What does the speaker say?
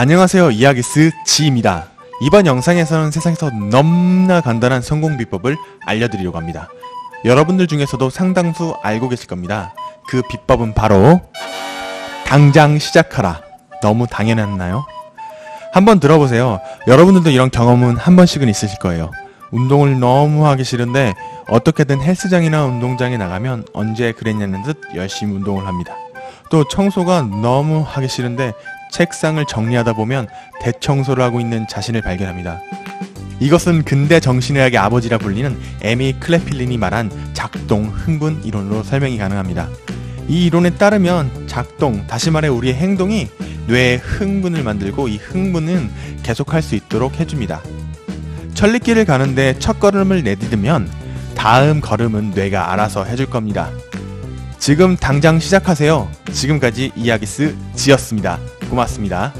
안녕하세요 이야기스 지입니다. 이번 영상에서는 세상에서 너무나 간단한 성공 비법을 알려드리려고 합니다. 여러분들 중에서도 상당수 알고 계실 겁니다. 그 비법은 바로 당장 시작하라. 너무 당연했나요? 한번 들어보세요. 여러분들도 이런 경험은 한 번씩은 있으실 거예요. 운동을 너무 하기 싫은데 어떻게든 헬스장이나 운동장에 나가면 언제 그랬냐는 듯 열심히 운동을 합니다. 또 청소가 너무 하기 싫은데 책상을 정리하다 보면 대청소를 하고 있는 자신을 발견합니다. 이것은 근대 정신의학의 아버지라 불리는 에미 클레필린이 말한 작동 흥분 이론으로 설명이 가능합니다. 이 이론에 따르면 작동, 다시 말해 우리의 행동이 뇌에 흥분을 만들고 이 흥분은 계속할 수 있도록 해줍니다. 천리길을 가는데 첫 걸음을 내디디면 다음 걸음은 뇌가 알아서 해줄 겁니다. 지금 당장 시작하세요. 지금까지 이야기스 지였습니다. 고맙습니다.